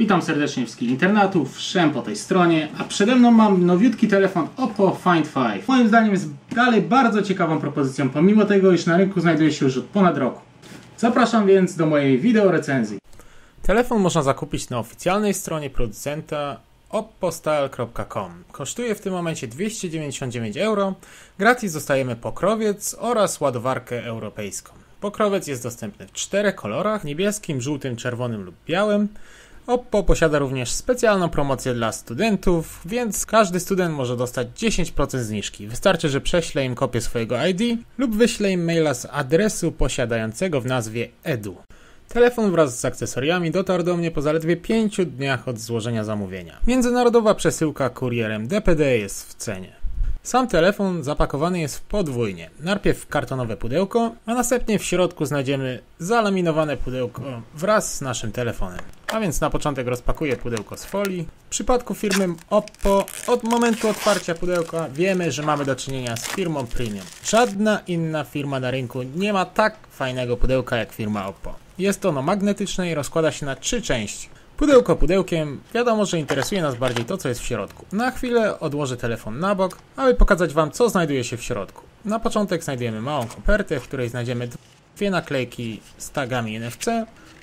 Witam serdecznie wszystkich internatów, Szem po tej stronie, a przede mną mam nowiutki telefon Oppo Find 5. Moim zdaniem jest dalej bardzo ciekawą propozycją, pomimo tego, iż na rynku znajduje się już od ponad roku. Zapraszam więc do mojej wideo recenzji. Telefon można zakupić na oficjalnej stronie producenta oppostyle.com. Kosztuje w tym momencie 299 euro. Gratis dostajemy pokrowiec oraz ładowarkę europejską. Pokrowiec jest dostępny w czterech kolorach: niebieskim, żółtym, czerwonym lub białym. Oppo posiada również specjalną promocję dla studentów, więc każdy student może dostać 10% zniżki. Wystarczy, że prześle im kopię swojego ID lub wyśle im maila z adresu posiadającego w nazwie edu. Telefon wraz z akcesoriami dotarł do mnie po zaledwie 5 dniach od złożenia zamówienia. Międzynarodowa przesyłka kurierem DPD jest w cenie. Sam telefon zapakowany jest podwójnie. Najpierw w kartonowe pudełko, a następnie w środku znajdziemy zalaminowane pudełko wraz z naszym telefonem. A więc na początek rozpakuję pudełko z folii. W przypadku firmy Oppo od momentu otwarcia pudełka wiemy, że mamy do czynienia z firmą premium. Żadna inna firma na rynku nie ma tak fajnego pudełka jak firma Oppo. Jest ono magnetyczne i rozkłada się na trzy części. Pudełko pudełkiem, wiadomo, że interesuje nas bardziej to, co jest w środku. Na chwilę odłożę telefon na bok, aby pokazać Wam, co znajduje się w środku. Na początek znajdujemy małą kopertę, w której znajdziemy dwie naklejki z tagami NFC,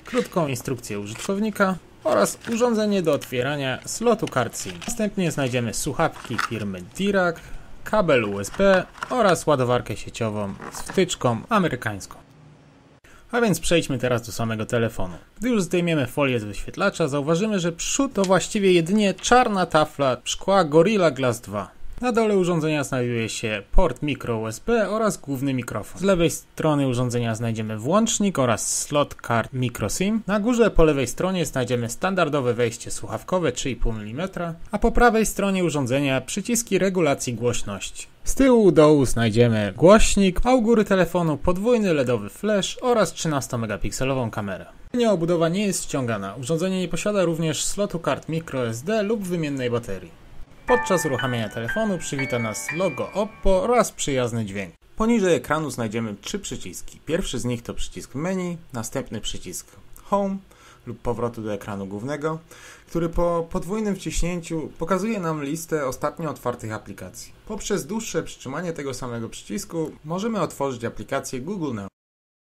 krótką instrukcję użytkownika oraz urządzenie do otwierania slotu kart SIM. Następnie znajdziemy słuchawki firmy Dirac, kabel USB oraz ładowarkę sieciową z wtyczką amerykańską. A więc przejdźmy teraz do samego telefonu. Gdy już zdejmiemy folię z wyświetlacza, zauważymy, że przód to właściwie jedynie czarna tafla szkła Gorilla Glass 2. Na dole urządzenia znajduje się port micro USB oraz główny mikrofon. Z lewej strony urządzenia znajdziemy włącznik oraz slot kart microSIM. Na górze po lewej stronie znajdziemy standardowe wejście słuchawkowe 3,5 mm, a po prawej stronie urządzenia przyciski regulacji głośności. Z tyłu dołu znajdziemy głośnik, a u góry telefonu podwójny LEDowy flash oraz 13-megapikselową kamerę. Linia obudowa nie jest ściągana. Urządzenie nie posiada również slotu kart microSD lub wymiennej baterii. Podczas uruchamiania telefonu przywita nas logo Oppo oraz przyjazny dźwięk. Poniżej ekranu znajdziemy trzy przyciski. Pierwszy z nich to przycisk menu, następny przycisk Home lub powrotu do ekranu głównego, który po podwójnym wciśnięciu pokazuje nam listę ostatnio otwartych aplikacji. Poprzez dłuższe przytrzymanie tego samego przycisku możemy otworzyć aplikację Google Now.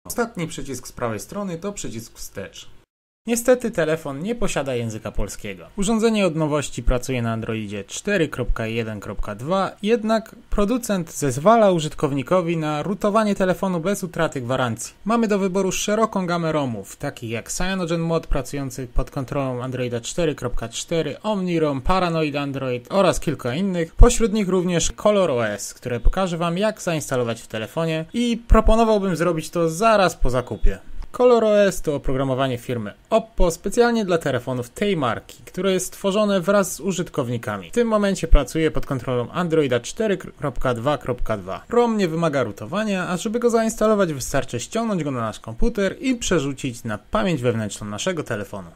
Ostatni przycisk z prawej strony to przycisk wstecz. Niestety telefon nie posiada języka polskiego. Urządzenie od nowości pracuje na Androidzie 4.1.2, jednak producent zezwala użytkownikowi na rutowanie telefonu bez utraty gwarancji. Mamy do wyboru szeroką gamę ROMów, takich jak Cyanogen Mod pracujący pod kontrolą Androida 4.4, OmniROM, Paranoid Android oraz kilka innych. Pośród nich również ColorOS, które pokaże Wam jak zainstalować w telefonie i proponowałbym zrobić to zaraz po zakupie. ColorOS to oprogramowanie firmy Oppo specjalnie dla telefonów tej marki, które jest stworzone wraz z użytkownikami. W tym momencie pracuje pod kontrolą Androida 4.2.2. ROM nie wymaga rutowania, a żeby go zainstalować wystarczy ściągnąć go na nasz komputer i przerzucić na pamięć wewnętrzną naszego telefonu.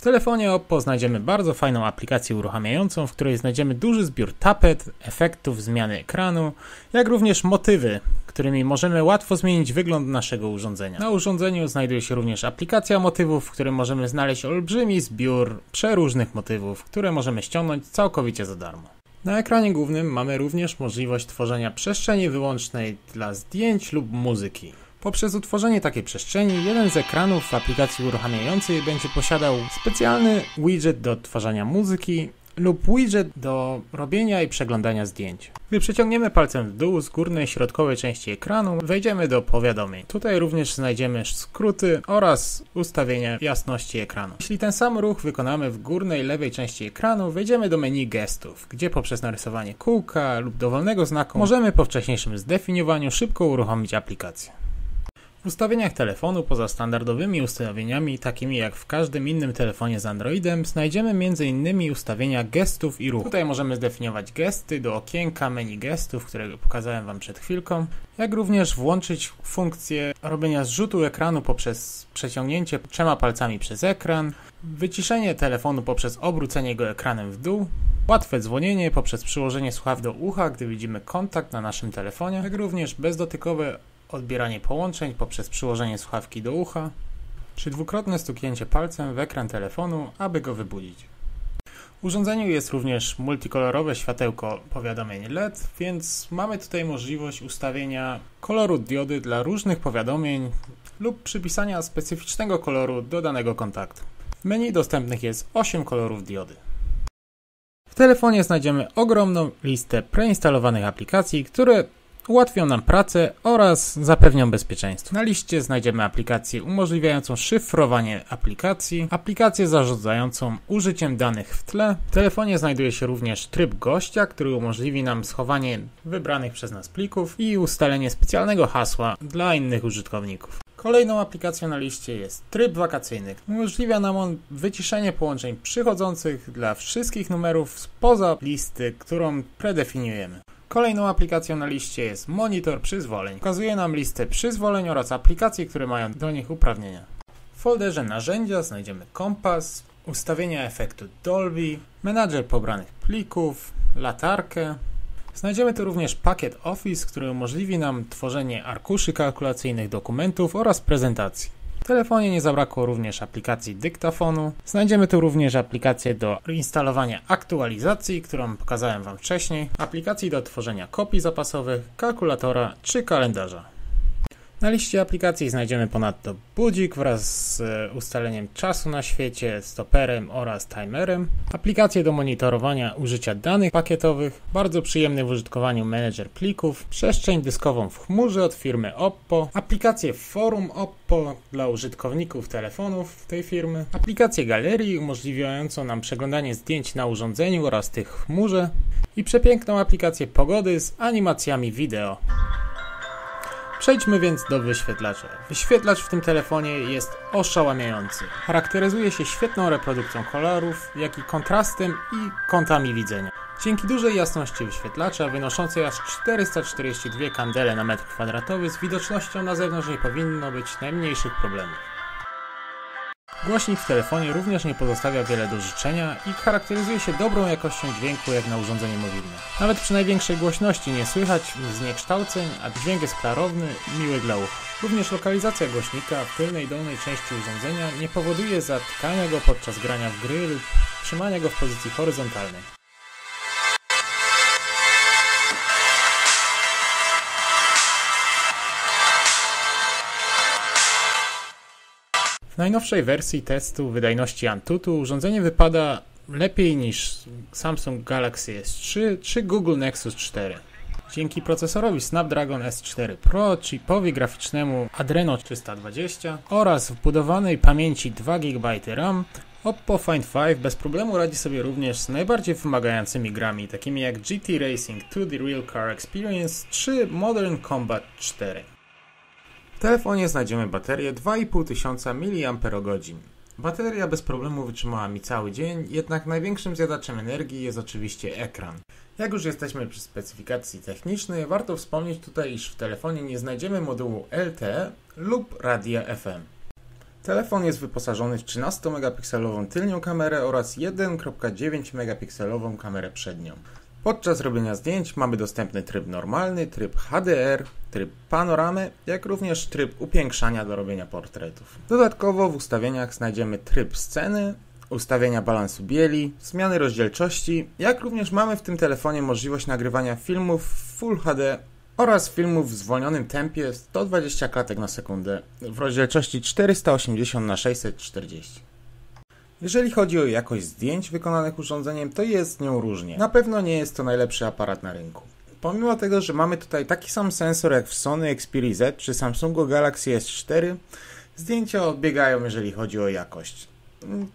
W telefonie Oppo znajdziemy bardzo fajną aplikację uruchamiającą, w której znajdziemy duży zbiór tapet, efektów zmiany ekranu, jak również motywy, którymi możemy łatwo zmienić wygląd naszego urządzenia. Na urządzeniu znajduje się również aplikacja motywów, w którym możemy znaleźć olbrzymi zbiór przeróżnych motywów, które możemy ściągnąć całkowicie za darmo. Na ekranie głównym mamy również możliwość tworzenia przestrzeni wyłącznej dla zdjęć lub muzyki. Poprzez utworzenie takiej przestrzeni, jeden z ekranów w aplikacji uruchamiającej będzie posiadał specjalny widget do odtwarzania muzyki lub widget do robienia i przeglądania zdjęć. Gdy przeciągniemy palcem w dół z górnej środkowej części ekranu, wejdziemy do powiadomień. Tutaj również znajdziemy skróty oraz ustawienia jasności ekranu. Jeśli ten sam ruch wykonamy w górnej lewej części ekranu, wejdziemy do menu gestów, gdzie poprzez narysowanie kółka lub dowolnego znaku możemy po wcześniejszym zdefiniowaniu szybko uruchomić aplikację. W ustawieniach telefonu, poza standardowymi ustawieniami, takimi jak w każdym innym telefonie z Androidem, znajdziemy m.in. ustawienia gestów i ruchu. Tutaj możemy zdefiniować gesty do okienka menu gestów, które pokazałem Wam przed chwilką, jak również włączyć funkcję robienia zrzutu ekranu poprzez przeciągnięcie trzema palcami przez ekran, wyciszenie telefonu poprzez obrócenie go ekranem w dół, łatwe dzwonienie poprzez przyłożenie słuchaw do ucha, gdy widzimy kontakt na naszym telefonie, jak również bezdotykowe odbieranie połączeń poprzez przyłożenie słuchawki do ucha, czy dwukrotne stuknięcie palcem w ekran telefonu, aby go wybudzić. W urządzeniu jest również multikolorowe światełko powiadomień LED, więc mamy tutaj możliwość ustawienia koloru diody dla różnych powiadomień lub przypisania specyficznego koloru do danego kontaktu. W menu dostępnych jest 8 kolorów diody. W telefonie znajdziemy ogromną listę preinstalowanych aplikacji, które ułatwią nam pracę oraz zapewnią bezpieczeństwo. Na liście znajdziemy aplikację umożliwiającą szyfrowanie aplikacji, aplikację zarządzającą użyciem danych w tle. W telefonie znajduje się również tryb gościa, który umożliwi nam schowanie wybranych przez nas plików i ustalenie specjalnego hasła dla innych użytkowników. Kolejną aplikacją na liście jest tryb wakacyjny. Umożliwia nam on wyciszenie połączeń przychodzących dla wszystkich numerów spoza listy, którą predefiniujemy. Kolejną aplikacją na liście jest monitor przyzwoleń. Pokazuje nam listę przyzwoleń oraz aplikacji, które mają do nich uprawnienia. W folderze narzędzia znajdziemy kompas, ustawienia efektu Dolby, menadżer pobranych plików, latarkę. Znajdziemy tu również pakiet Office, który umożliwi nam tworzenie arkuszy kalkulacyjnych, dokumentów oraz prezentacji. Telefonie nie zabrakło również aplikacji dyktafonu. Znajdziemy tu również aplikację do instalowania aktualizacji, którą pokazałem Wam wcześniej, aplikacji do tworzenia kopii zapasowych, kalkulatora czy kalendarza. Na liście aplikacji znajdziemy ponadto budzik wraz z e, ustaleniem czasu na świecie, stoperem oraz timerem, aplikację do monitorowania użycia danych pakietowych, bardzo przyjemny w użytkowaniu menedżer plików, przestrzeń dyskową w chmurze od firmy Oppo, aplikację forum Oppo dla użytkowników telefonów tej firmy, aplikację galerii umożliwiającą nam przeglądanie zdjęć na urządzeniu oraz tych w chmurze i przepiękną aplikację pogody z animacjami wideo. Przejdźmy więc do wyświetlacza. Wyświetlacz w tym telefonie jest oszałamiający. Charakteryzuje się świetną reprodukcją kolorów, jak i kontrastem i kątami widzenia. Dzięki dużej jasności wyświetlacza, wynoszącej aż 442 kandele na metr kwadratowy, z widocznością na zewnątrz nie powinno być najmniejszych problemów. Głośnik w telefonie również nie pozostawia wiele do życzenia i charakteryzuje się dobrą jakością dźwięku jak na urządzenie mobilne. Nawet przy największej głośności nie słychać zniekształceń, a dźwięk jest klarowny i miły dla ucha. Również lokalizacja głośnika w tylnej dolnej części urządzenia nie powoduje zatkania go podczas grania w gry lub trzymania go w pozycji horyzontalnej. Najnowszej wersji testu wydajności Antutu urządzenie wypada lepiej niż Samsung Galaxy S3 czy Google Nexus 4. Dzięki procesorowi Snapdragon S4 Pro, chipowi graficznemu Adreno 320 oraz wbudowanej pamięci 2 GB RAM, Oppo Find 5 bez problemu radzi sobie również z najbardziej wymagającymi grami, takimi jak GT Racing 2 The Real Car Experience czy Modern Combat 4. Telefonie znajdziemy baterię 2500 mAh. Bateria bez problemu wytrzymała mi cały dzień, jednak największym zjadaczem energii jest oczywiście ekran. Jak już jesteśmy przy specyfikacji technicznej, warto wspomnieć tutaj, iż w telefonie nie znajdziemy modułu LTE lub radia FM. Telefon jest wyposażony w 13-megapikselową tylnią kamerę oraz 1,9 megapikselową kamerę przednią. Podczas robienia zdjęć mamy dostępny tryb normalny, tryb HDR, tryb panoramy, jak również tryb upiększania do robienia portretów. Dodatkowo w ustawieniach znajdziemy tryb sceny, ustawienia balansu bieli, zmiany rozdzielczości, jak również mamy w tym telefonie możliwość nagrywania filmów w Full HD oraz filmów w zwolnionym tempie 120 klatek na sekundę w rozdzielczości 480 na 640. Jeżeli chodzi o jakość zdjęć wykonanych urządzeniem, to jest nią różnie. Na pewno nie jest to najlepszy aparat na rynku. Pomimo tego, że mamy tutaj taki sam sensor jak w Sony Xperia Z czy Samsungu Galaxy S4, zdjęcia odbiegają jeżeli chodzi o jakość.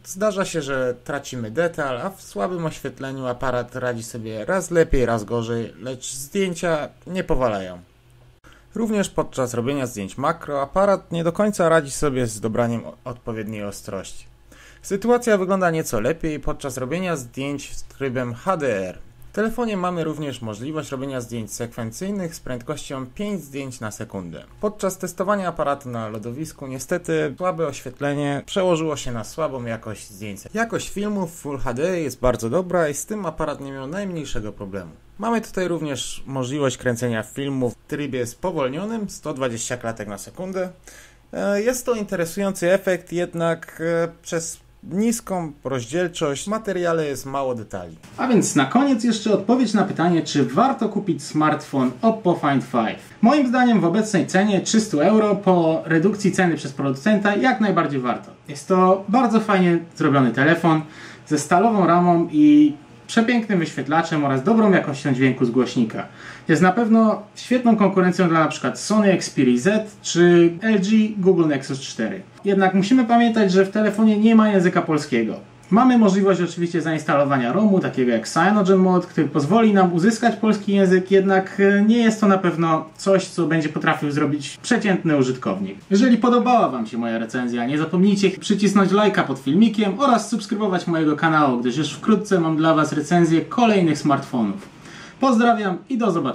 Zdarza się, że tracimy detal, a w słabym oświetleniu aparat radzi sobie raz lepiej, raz gorzej, lecz zdjęcia nie powalają. Również podczas robienia zdjęć makro aparat nie do końca radzi sobie z dobraniem odpowiedniej ostrości. Sytuacja wygląda nieco lepiej podczas robienia zdjęć z trybem HDR. W telefonie mamy również możliwość robienia zdjęć sekwencyjnych z prędkością 5 zdjęć na sekundę. Podczas testowania aparatu na lodowisku niestety słabe oświetlenie przełożyło się na słabą jakość zdjęć. Jakość filmów Full HD jest bardzo dobra i z tym aparat nie miał najmniejszego problemu. Mamy tutaj również możliwość kręcenia filmów w trybie spowolnionym 120 klatek na sekundę E, Jest to interesujący efekt, jednak e, przez niską rozdzielczość w materiale jest mało detali. A więc na koniec jeszcze odpowiedź na pytanie, czy warto kupić smartfon Oppo Find 5. Moim zdaniem w obecnej cenie 300 euro po redukcji ceny przez producenta jak najbardziej warto. Jest to bardzo fajnie zrobiony telefon ze stalową ramą i przepięknym wyświetlaczem oraz dobrą jakością dźwięku z głośnika. Jest na pewno świetną konkurencją dla np. Sony Xperia Z czy LG Google Nexus 4. Jednak musimy pamiętać, że w telefonie nie ma języka polskiego. Mamy możliwość oczywiście zainstalowania ROMu, takiego jak Cyanogen Mod, który pozwoli nam uzyskać polski język, jednak e, nie jest to na pewno coś, co będzie potrafił zrobić przeciętny użytkownik. Jeżeli podobała Wam się moja recenzja, nie zapomnijcie przycisnąć lajka pod filmikiem oraz subskrybować mojego kanału, gdyż już wkrótce mam dla Was recenzję kolejnych smartfonów. Pozdrawiam i do zobaczenia.